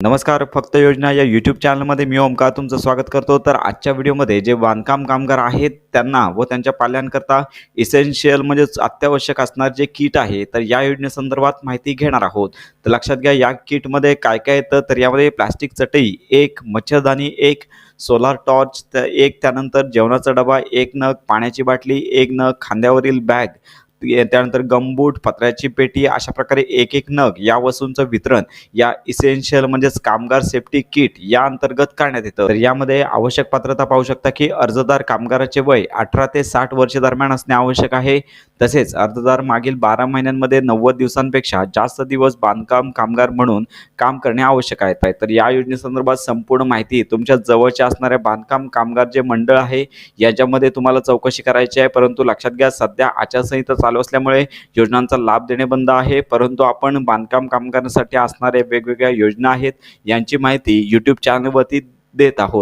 नमस्कार फक्त योजना या यूट्यूब चॅनलमध्ये मी ओमकार तुमचं स्वागत करतो. तर आजच्या व्हिडिओमध्ये जे बांधकाम कामगार आहेत त्यांना व त्यांच्या पाल्यांकरता इसेन्शियल म्हणजेच अत्यावश्यक असणार जे किट आहे तर या योजनेसंदर्भात माहिती घेणार आहोत. तर लक्षात घ्या या किटमध्ये काय काय येतं? तर यामध्ये प्लास्टिक चटई एक मच्छरदाणी एक सोलार टॉर्च एक त्यानंतर जेवणाचा डबा एक नग पाण्याची बाटली एक नग खांद्यावरील बॅग त्यानंतर गमबूट पत्र्याची पेटी अशा प्रकारे एक एक नग या वस्तूंचं वितरण या इसेन्शियल म्हणजेच कामगार सेफ्टी किट या अंतर्गत करण्यात येतं. तर यामध्ये आवश्यक पात्रता पाहू शकता की अर्जदार कामगाराचे वय अठरा ते साठ वर्ष दरम्यान असणे आवश्यक आहे. तसेच अर्जदार मागील बारा महिन्यांमध्ये नव्वद दिवसांपेक्षा जास्त दिवस बांधकाम कामगार म्हणून काम करणे आवश्यक आहे. तर या योजनेसंदर्भात संपूर्ण माहिती तुमच्या जवळच्या असणाऱ्या बांधकाम कामगार जे मंडळ आहे याच्यामध्ये तुम्हाला चौकशी करायची आहे. परंतु लक्षात घ्या सध्या आचारसंहिता चालू असल्यामुळे योजनांचा लाभ देणे बंद आहे. परंतु आपण बांधकाम कामगारांसाठी असणाऱ्या वेगवेगळ्या योजना आहेत यांची माहिती यूट्यूब चॅनलवरती देत आहोत.